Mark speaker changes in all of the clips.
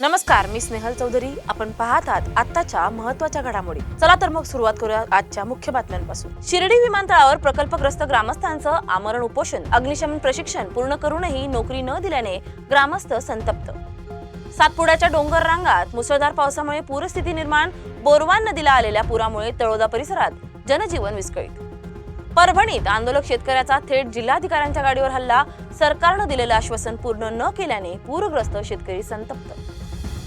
Speaker 1: नमस्कार मी स्नेहल चौधरी. आपण पाहत आहात आत्ताच्या महत्त्वाच्या घडामोडी. चला तर मग सुरुवात करूया आजच्या मुख्य बातम्यांपासून. शिर्डी विमानतळावर प्रकल्पग्रस्त ग्रामस्थांचं आमरण उपोषण अग्निशमन प्रशिक्षण पूर्ण करूनही नोकरी न दिल्याने ग्रामस्थ संतप्त. सातपुड्याच्या डोंगर रांगात मुसळधार पावसामुळे पूरस्थिती निर्माण बोरवान नदीला आलेल्या पुरामुळे तळोदा परिसरात जनजीवन विस्कळीत. परभणीत आंदोलक शेतकऱ्याचा थेट जिल्हाधिकाऱ्यांच्या गाडीवर हल्ला सरकारनं दिलेलं आश्वासन पूर्ण न केल्याने पूरग्रस्त शेतकरी संतप्त.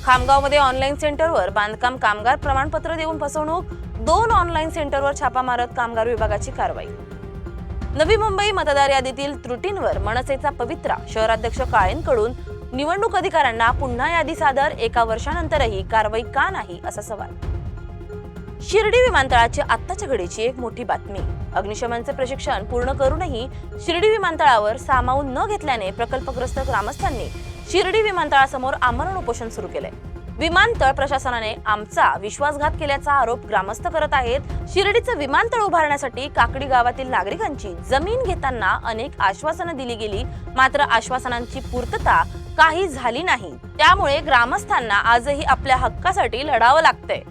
Speaker 1: खामगावमध्ये ऑनलाईन सेंटरवर बांधकाम कामगार प्रमाणपत्र देऊन फसवणूक दोन ऑनलाईन सेंटरवर छापा मारत कामगार विभागाची कारवाई. नवी मुंबई मतदार यादीतील त्रुटींवर मनसेचा पवित्रा शहराध्यक्ष काळेंकडून. निवडणूक अधिकाऱ्यांना पुन्हा यादी सादर एका वर्षानंतरही कारवाई का नाही असा सवाल. शिर्डी विमानतळाची आत्ताच्या घडीची एक मोठी बातमी. अग्निशमनचे प्रशिक्षण पूर्ण करूनही शिर्डी विमानतळावर सामावून न घेतल्याने प्रकल्पग्रस्त ग्रामस्थांनी शिर्डी विमानतळासमोर आमरण उपोषण सुरू केलंय. विमानतळ प्रशासनाने आमचा विश्वासघात केल्याचा आरोप ग्रामस्थ करत आहेत. शिर्डीचं विमानतळ उभारण्यासाठी काकडी गावातील नागरिकांची जमीन घेताना अनेक आश्वासनं दिली गेली. मात्र आश्वासनांची पूर्तता काही झाली नाही. त्यामुळे ग्रामस्थांना आजही आपल्या हक्कासाठी लढावं लागतंय.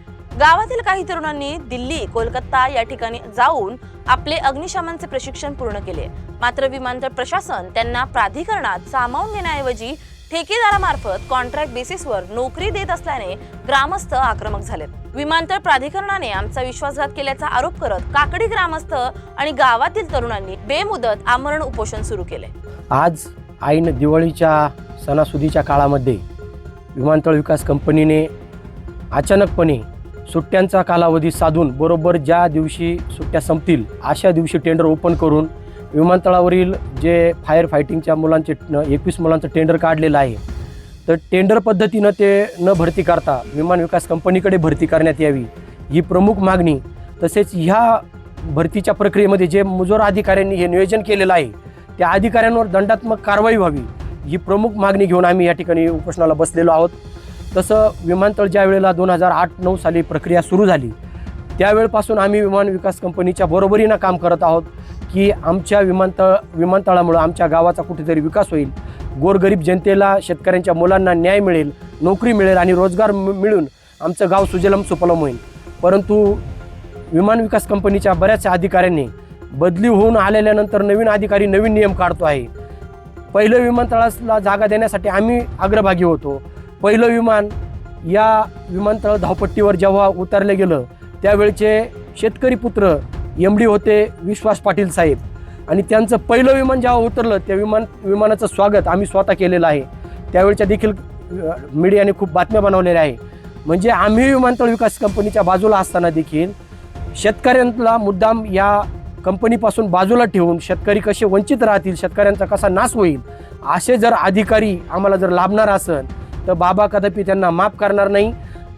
Speaker 1: गावातील काही तरुणांनी दिल्ली कोलकाता या ठिकाणी जाऊन आपले अग्निशमनचे प्रशिक्षण पूर्ण केले. मात्र विमानतळ प्रशासन त्यांना प्राधिकरणात सामावून घेण्याऐवजी ठेकेदारामार्फत कॉन्ट्रॅक्ट बेसिसवर नोकरी देत असल्याने ग्रामस्थ आक्रमक झालेत. विमानतळ प्राधिकरणाने आमचा विश्वासघात केल्याचा आरोप करत काकडी ग्रामस्थ आणि गावातील तरुणांनी बेमुदत आमरण उपोषण सुरू केले.
Speaker 2: आज ऐन दिवाळीच्या सणासुदीच्या काळामध्ये विमानतळ विकास कंपनीने अचानकपणे सुट्ट्यांचा कालावधी साधून बरोबर ज्या दिवशी सुट्ट्या संपतील अशा दिवशी टेंडर ओपन करून विमानतळावरील जे फायर फायटिंगच्या मुलांचे एकवीस मुलांचं टेंडर काढलेलं आहे. तर टेंडर पद्धतीनं ते न भरती करता विमान विकास कंपनीकडे भरती करण्यात यावी ही प्रमुख मागणी. तसेच ह्या भरतीच्या प्रक्रियेमध्ये जे मुजोर अधिकाऱ्यांनी हे नियोजन केलेलं आहे त्या अधिकाऱ्यांवर दंडात्मक कारवाई व्हावी ही प्रमुख मागणी घेऊन आम्ही या ठिकाणी उपोषणाला बसलेलो आहोत. तसं विमानतळ ज्या वेळेला दोन हजार आठ नऊ साली प्रक्रिया सुरू झाली त्यावेळपासून आम्ही विमान विकास कंपनीच्या बरोबरीनं काम करत आहोत. की आमच्या विमानतळ विमानतळामुळं आमच्या गावाचा कुठेतरी विकास होईल. गोरगरीब जनतेला शेतकऱ्यांच्या मुलांना न्याय मिळेल नोकरी मिळेल आणि रोजगार मिळून आमचं गाव सुजलम सुपलम होईल. परंतु विमान विकास कंपनीच्या बऱ्याचशा अधिकाऱ्यांनी बदली होऊन आलेल्यानंतर नवीन अधिकारी नवीन नियम काढतो आहे. पहिलं विमानतळाला जागा देण्यासाठी आम्ही अग्रभागी होतो. पहिलं विमान या विमानतळ धावपट्टीवर जेव्हा उतरलं गेलं त्यावेळचे शेतकरी पुत्र एम डी होते विश्वास पाटील साहेब. आणि त्यांचं पहिलं विमान जेव्हा उतरलं त्या विमान विमानाचं स्वागत आम्ही स्वतः केलेलं आहे. त्यावेळच्या देखील मीडियाने खूप बातम्या बनवलेल्या आहे. म्हणजे आम्ही विमानतळ विकास कंपनीच्या बाजूला असताना देखील शेतकऱ्यांना मुद्दाम या कंपनीपासून बाजूला ठेवून शेतकरी कसे वंचित राहतील शेतकऱ्यांचा कसा नाश होईल असे जर अधिकारी आम्हाला जर लाभणार असेल तर बाबा कदापि त्यांना माफ करणार नाही.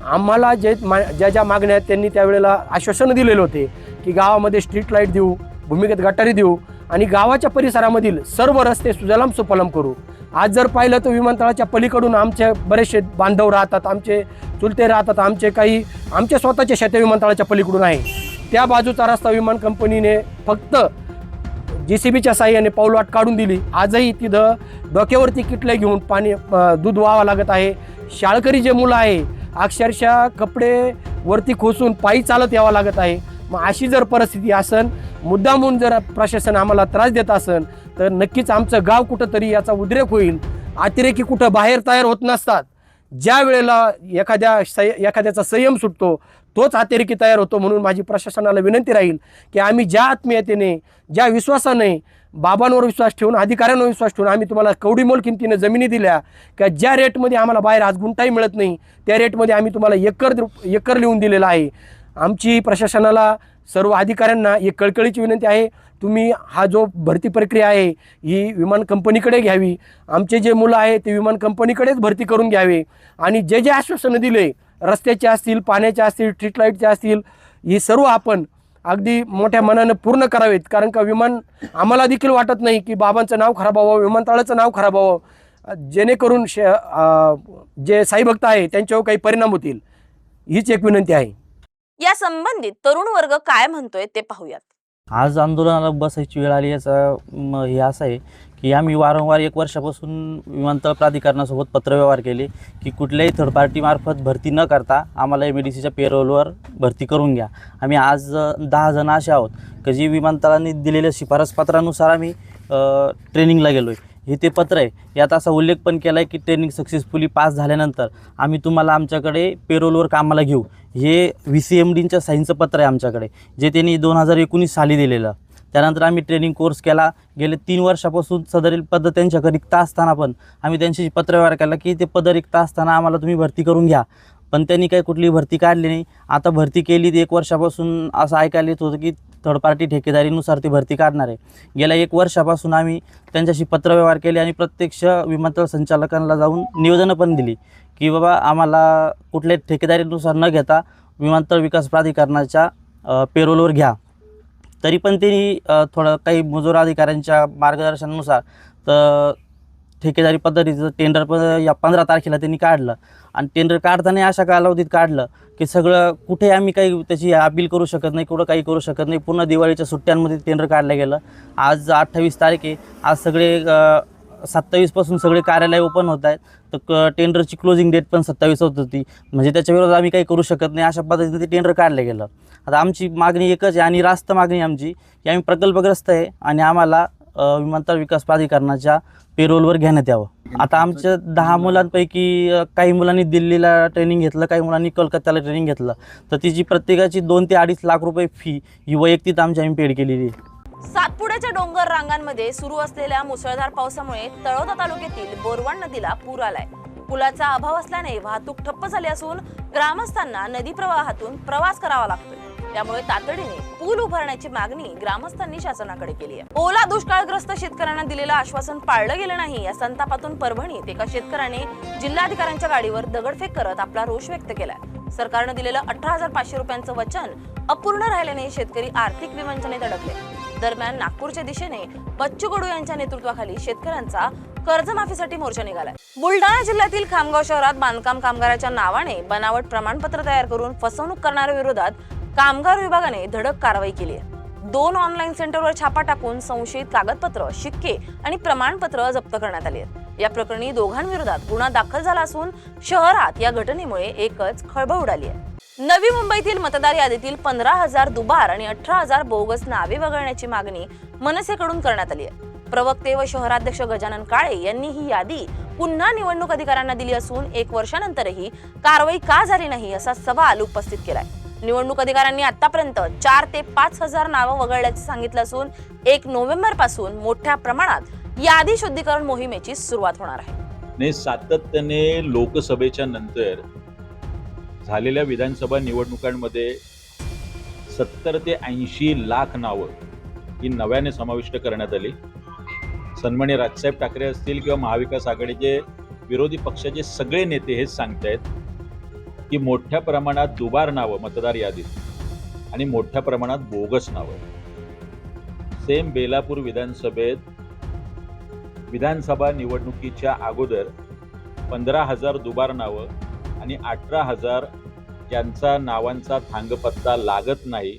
Speaker 2: आम्हाला जे मा ज्या ज्या मागण्या आहेत त्यांनी त्यावेळेला आश्वासन दिलेले होते. की गावामध्ये स्ट्रीट लाइट देऊ भूमिगत गटारी देऊ आणि गावाच्या परिसरामधील सर्व रस्ते सुजलाम सुपलम करू. आज जर पाहिलं तर विमानतळाच्या पलीकडून आमचे बरेचसे बांधव राहतात आमचे चुलते राहतात आमचे काही आमचे स्वतःचे शेते विमानतळाच्या पलीकडून आहे. त्या बाजूचा रस्ता विमान कंपनीने फक्त जे सी बीच्या साह्याने पाऊलवाट काढून दिली. आजही तिथं डोक्यावरती किटले घेऊन पाणी दूध व्हावं लागत आहे. शाळकरी जे मुलं आहे अक्षरशः कपडे वरती खोसून पायी चालत यावं लागत आहे. मग अशी जर परिस्थिती असन मुद्दामून जर प्रशासन आम्हाला त्रास देत असन तर नक्कीच आमचं गाव कुठंतरी याचा उद्रेक होईल. अतिरेकी कुठं बाहेर तयार होत नसतात. ज्या वेळेला एखाद्या सय एखाद्याचा संयम सुटतो तोच अतिरेकी तयार होतो म्हणून माझी प्रशासनाला विनंती राहील की आम्ही ज्या आत्मीयतेने ज्या विश्वासाने बाबांवर विश्वास ठेवून अधिकाऱ्यांवर विश्वास ठेवून आम्ही तुम्हाला कवडीमोल किमतीने जमिनी दिल्या का ज्या रेटमध्ये आम्हाला बाहेर आज गुंताही मिळत नाही त्या रेटमध्ये आम्ही तुम्हाला एकर एकर लिहून दिलेला आहे. आमची प्रशासनाला सर्व अधिकाऱ्यांना एक कळकळीची विनंती आहे तुम्ही हा जो भरती प्रक्रिया आहे ही विमान कंपनीकडे घ्यावी. आमचे जे मुलं आहे ते विमान कंपनीकडेच भरती करून घ्यावे. आणि जे जे आश्वासनं दिले रस्त्याचे असतील पाण्याचे असतील स्ट्रीट लाईटचे असतील ही सर्व आपण अगदी मोठ्या मनानं पूर्ण करावेत. कारण का विमान आम्हाला देखील वाटत नाही की बाबांचं नाव खराब व्हावं विमानतळाचं नाव खराब व्हावं. जेणेकरून शे जे साईभक्त आहे त्यांच्यावर काही परिणाम होतील. हीच एक विनंती आहे.
Speaker 1: या संबंधित तरुण वर्ग काय म्हणतोय ते पाहूयात.
Speaker 3: आज आंदोलनाला बसायची वेळ आली याचा म, हे असं आहे की आम्ही वारंवार एक वर्षापासून विमानतळ प्राधिकरणासोबत पत्रव्यवहार केले की कुठल्याही थर्ड पार्टीमार्फत भरती न करता आम्हाला एम ए डी सीच्या पेरोलवर भरती करून घ्या. आम्ही आज दहा जण असे आहोत की जी विमानतळाने दिलेल्या शिफारसपत्रानुसार आम्ही ट्रेनिंगला गेलो आहे हे ते पत्र आहे. यात असा उल्लेख पण केला आहे की ट्रेनिंग सक्सेसफुली पास झाल्यानंतर आम्ही तुम्हाला आमच्याकडे पेरोलवर कामाला घेऊ. हे व्ही सी एम डींच्या साईनचं पत्र आहे आमच्याकडे जे त्यांनी दोन हजार एकोणीस साली दिलेलं. त्यानंतर आम्ही ट्रेनिंग कोर्स केला. गेले तीन वर्षापासून सदरील पद त्यांच्याकडे रिक्त असताना पण आम्ही त्यांच्याशी पत्रव्यवहार केला की ते पद रिक्त असताना आम्हाला तुम्ही भरती करून घ्या. पण त्यांनी काही कुठली भरती काढली नाही. आता भरती केली ती एक वर्षापासून असं ऐकायला येत होतं की थर्ड पार्टी ठेकेदारीनुसार ती भरती काढणार आहे. गेल्या एक वर्षापासून आम्ही त्यांच्याशी पत्रव्यवहार केले आणि प्रत्यक्ष विमानतळ संचालकांना जाऊन निवेदनं पण दिली की बाबा आम्हाला कुठल्याही ठेकेदारीनुसार न घेता विमानतळ विकास प्राधिकरणाच्या पेरोलवर घ्या. तरी पण त्यांनी थोडं काही मजूर अधिकाऱ्यांच्या मार्गदर्शनानुसार तर ठेकेदारी पद्धतीचं टेंडर पण या पंधरा तारखेला त्यांनी काढलं. आणि टेंडर काढताना अशा कालावधीत काढलं की सगळं कुठे आम्ही काही त्याची अपील करू शकत नाही कुठं काही करू शकत नाही. पूर्ण दिवाळीच्या सुट्ट्यांमध्ये टेंडर काढलं गेलं. आज अठ्ठावीस तारीख आहे आज सगळे सत्तावीसपासून सगळे कार्यालय ओपन होत आहेत. तर क टेंडरची क्लोजिंग डेट पण सत्तावीस होत होती. म्हणजे त्याच्याविरोधात आम्ही काही करू शकत नाही. अशा पद्धतीने ते टेंडर काढलं गेलं. आता आमची मागणी एकच आहे आणि रास्त मागणी आमची की आम्ही प्रकल्पग्रस्त आहे आणि आम्हाला विमानतळ विकास प्राधिकरणाच्या पेरोलवर घेण्यात यावं. आता आमच्या दहा मुलांपैकी काही मुलांनी दिल्लीला ट्रेनिंग घेतलं काही मुलांनी कोलकात्याला ट्रेनिंग घेतलं. तर तिची प्रत्येकाची दोन ते अडीच लाख रुपये फी ही वैयक्तिक आमची आम्ही पेड केलेली आहे.
Speaker 1: सातपुड्याच्या डोंगर रांगांमध्ये सुरू असलेल्या मुसळधार पावसामुळे तळोदा तालुक्यातील बोरवण नदीला पूर आलाय. पुलाचा अभाव असल्याने वाहतूक ठप्प झाली असून ग्रामस्थांना नदी प्रवाहातून प्रवास करावा लागतोय. त्यामुळे तातडीने पूल उभारण्याची मागणी ग्रामस्थांनी शासनाकडे केली आहे. ओला दुष्काळग्रस्त शेतकऱ्यांना दिलेलं आश्वासन पाळलं गेलं नाही. या संतापातून परभणीत एका शेतकऱ्याने जिल्हाधिकाऱ्यांच्या गाडीवर दगडफेक करत आपला रोष व्यक्त केलाय. सरकारनं दिलेलं अठरा हजार पाचशे रुपयांचं वचन अपूर्ण राहिल्याने शेतकरी आर्थिक विवंचनेत अडकले. दरम्यान नागपूरच्या दिशेने बच्चू कडू यांच्या नेतृत्वाखाली शेतकऱ्यांचा कर्जमाफीसाठी मोर्चा निघालाय. बुलढाणा जिल्ह्यातील खामगाव शहरात बांधकाम कामगाराच्या नावाने बनावट प्रमाणपत्र तयार करून फसवणूक करणाऱ्या विरोधात कामगार विभागाने धडक कारवाई केली आहे. दोन ऑनलाईन सेंटरवर छापा टाकून संशयित कागदपत्र शिक्के आणि प्रमाणपत्र जप्त करण्यात आली आहेत. या प्रकरणी दोघांविरोधात गुन्हा दाखल झाला असून शहरात या घटनेमुळे एकच खळबळ उडाली आहे. नवी मुंबईतील मतदार यादीतील पंधरा हजार दुबार आणि अठरा हजार बोगस नावे वगळण्याची मागणी मनसेकडून करण्यात आली आहे. प्रवक्ते व शहराध्यक्ष गजानन काळे यांनी ही यादी पुन्हा निवडणूक अधिकाऱ्यांना दिली असून एक वर्षानंतरही कारवाई का झाली नाही असा सवाल उपस्थित केलाय. निवडणूक अधिकाऱ्यांनी आतापर्यंत चार ते पाच हजार नावं वगळल्याचे सांगितलं असून एक नोव्हेंबरपासून मोठ्या प्रमाणात यादी शुद्धीकरण मोहिमेची सुरुवात होणार आहे.
Speaker 4: ने सातत्याने लोकसभेच्या नंतर झालेल्या विधानसभा निवडणुकांमध्ये सत्तर ते ऐंशी लाख नावं ही नव्याने समाविष्ट करण्यात आली. सन्मान्य राजसाहेब ठाकरे असतील किंवा महाविकास आघाडीचे विरोधी पक्षाचे सगळे नेते हेच सांगतायत. की मोठ्या प्रमाणात दुबार नावं मतदार यादीत. आणि मोठ्या प्रमाणात बोगस नावं. सेम बेलापूर विधानसभेत विधानसभा निवडणुकीच्या अगोदर पंधरा हजार दुबार नावं आणि अठरा हजार ज्यांचा नावांचा थांगपत्ता लागत नाही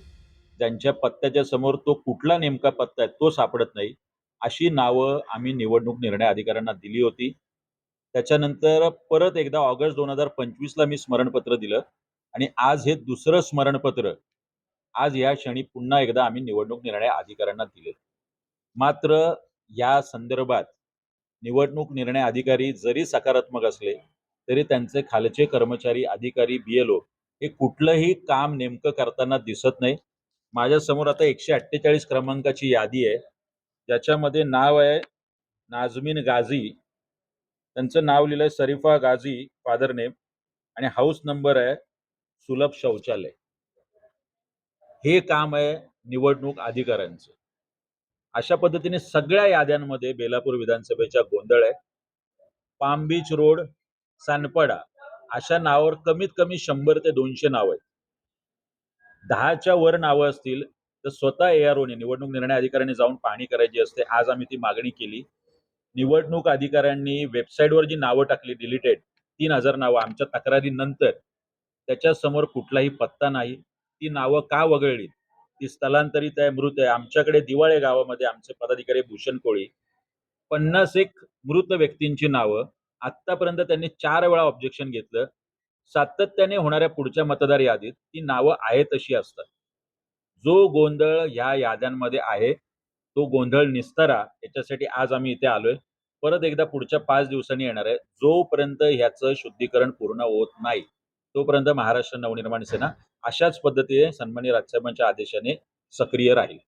Speaker 4: ज्यांच्या पत्त्याच्या समोर तो कुठला नेमका पत्ता आहे तो सापडत नाही अशी नावं आम्ही निवडणूक निर्णय अधिकाऱ्यांना दिली होती. त्याच्यानंतर परत एकदा ऑगस्ट दोन हजार पंचवीसला मी स्मरणपत्र दिलं. आणि आज हे दुसरं स्मरणपत्र आज या क्षणी पुन्हा एकदा आम्ही निवडणूक निर्णय अधिकाऱ्यांना दिले मात्र या संदर्भात निवडणूक निर्णय अधिकारी जरी सकारात्मक असले तरी त्यांचे खालचे कर्मचारी अधिकारी बीएलओ हे कुठलंही काम नेमकं करताना दिसत नाही. माझ्यासमोर आता एकशे अठ्ठेचाळीस क्रमांकाची यादी आहे. ज्याच्यामध्ये नाव आहे नाजमीन गाझी. त्यांचं नाव लिहिलंय शरीफा गाझी फादर नेम आणि हाऊस नंबर आहे सुलभ शौचालय. हे काम आहे निवडणूक अधिकाऱ्यांचं. अशा पद्धतीने सगळ्या याद्यांमध्ये बेलापूर विधानसभेच्या गोंधळ आहे. पाम बीच रोड सानपडा अशा नावावर कमीत कमी शंभर ते दोनशे नावं आहेत. दहाच्या वर नावं असतील तर स्वतः ए आर ओने निवडणूक निर्णय अधिकाऱ्यांनी जाऊन पाहणी करायची असते. आज आम्ही ती मागणी केली. निवडणूक अधिकाऱ्यांनी वेबसाईटवर जी नावं टाकली डिलिटेड तीन हजार नावं आमच्या तक्रारीनंतर त्याच्यासमोर कुठलाही पत्ता नाही. ती नावं का वगळली ती स्थलांतरित आहे मृत आहे. आमच्याकडे दिवाळे गावामध्ये आमचे पदाधिकारी भूषण कोळी. पन्नास एक मृत व्यक्तींची नावं. आत्तापर्यंत त्यांनी चार वेळा ऑब्जेक्शन घेतलं. सातत्याने होणाऱ्या पुढच्या मतदार यादीत ती नावं आहे तशी असतात. जो गोंधळ ह्या याद्यांमध्ये आहे तो गोंधळ निस्तारा. याच्यासाठी आज आम्ही इथे आलोय. परत एकदा पुढच्या पाच दिवसांनी येणार आहे. जोपर्यंत ह्याचं शुद्धीकरण पूर्ण होत नाही तोपर्यंत महाराष्ट्र नवनिर्माण सेना अशाच पद्धतीने सन्मान्य राजसाहेबांच्या आदेशाने सक्रिय राहील.